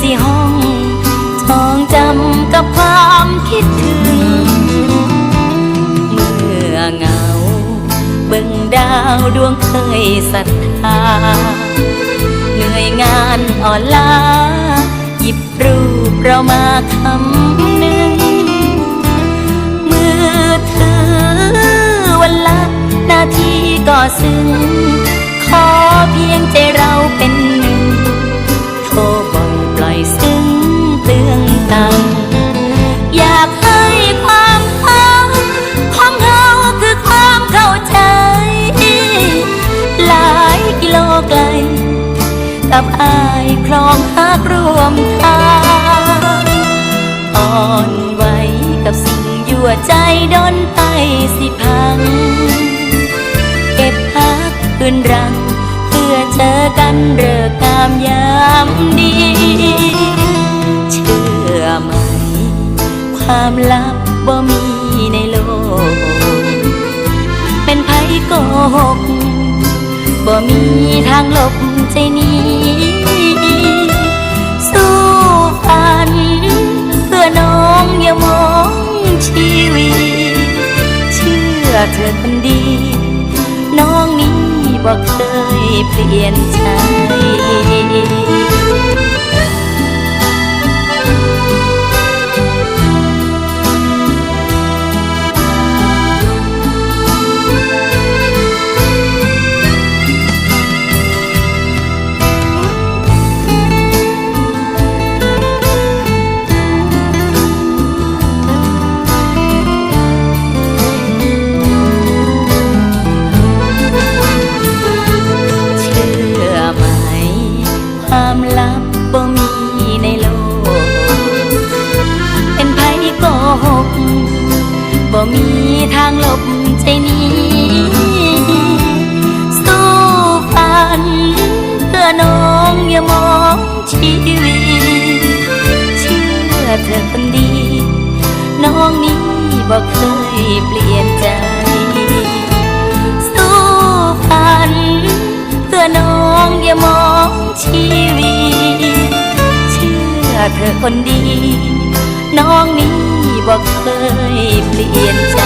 สิห้องท้องจำกับความคิดถึง เมื่อเงาเบิ่งดาวดวงเคยศรัทธาเหนื่อยงานอ่อนล้าหยิบรูปเรามาคำหนึ่งมือถือวันละนาทีก็ซึ้ง กับอายคลองหักรวมทางอ่อนไหวกับสิ่งยั่วใจดนไปสิพัง เก็บพักคืนรัง เพื่อเจอกันเริกงามยามดี เชื่อไหม ความลับบ่มีในโลก เป็นไผโกหกบ่มีทางหลบ อเธอคนดี น้องนี้บอกเคยเปลี่ยนใจ มีทางหลบใจนี้สู้ฝันเพื่อน้องอย่ามองชีวิตเชื่อเธอคนดี น้องนี้บ่เคยเปลี่ยนใจ สู้ฝันเพื่อน้องอย่ามองชีวิตเชื่อเธอคนดี น้องนี้ บอกเคยเปลี่ยนใจ